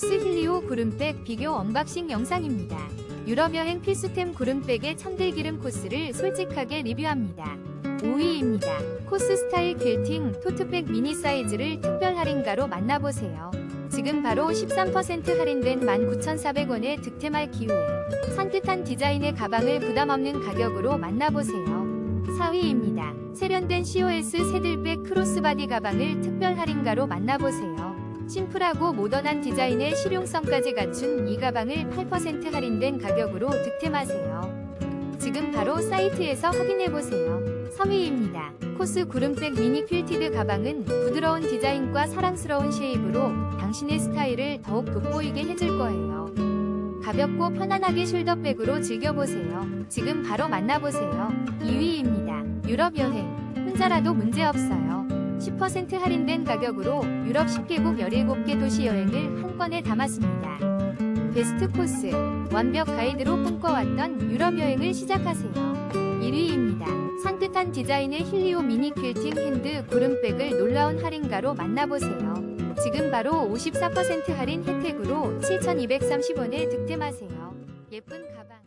코스 힐리오 구름백 비교 언박싱 영상입니다. 유럽 여행 필수템 구름백의 천들기름 코스를 솔직하게 리뷰합니다. 5위입니다. 코스 스타일 퀼팅 토트백 미니 사이즈를 특별 할인가로 만나보세요. 지금 바로 13% 할인된 19,400원에 득템할 기회. 산뜻한 디자인의 가방을 부담 없는 가격으로 만나보세요. 4위입니다. 세련된 COS 새들백 크로스바디 가방을 특별 할인가로 만나보세요. 심플하고 모던한 디자인의 실용성까지 갖춘 이 가방을 8% 할인된 가격으로 득템하세요. 지금 바로 사이트에서 확인해보세요. 3위입니다. 코스 구름백 미니 퀼티드 가방은 부드러운 디자인과 사랑스러운 쉐입으로 당신의 스타일을 더욱 돋보이게 해줄 거예요. 가볍고 편안하게 숄더백으로 즐겨보세요. 지금 바로 만나보세요. 2위입니다. 유럽 여행. 혼자라도 문제없어요. 10% 할인된 가격으로 유럽 10개국 17개 도시 여행을 한 건에 담았습니다. 베스트 코스. 완벽 가이드로 꿈꿔왔던 유럽 여행을 시작하세요. 1위입니다. 산뜻한 디자인의 힐리오 미니 퀼팅 핸드 구름백을 놀라운 할인가로 만나보세요. 지금 바로 54% 할인 혜택으로 7,230원에 득템하세요. 예쁜 가방.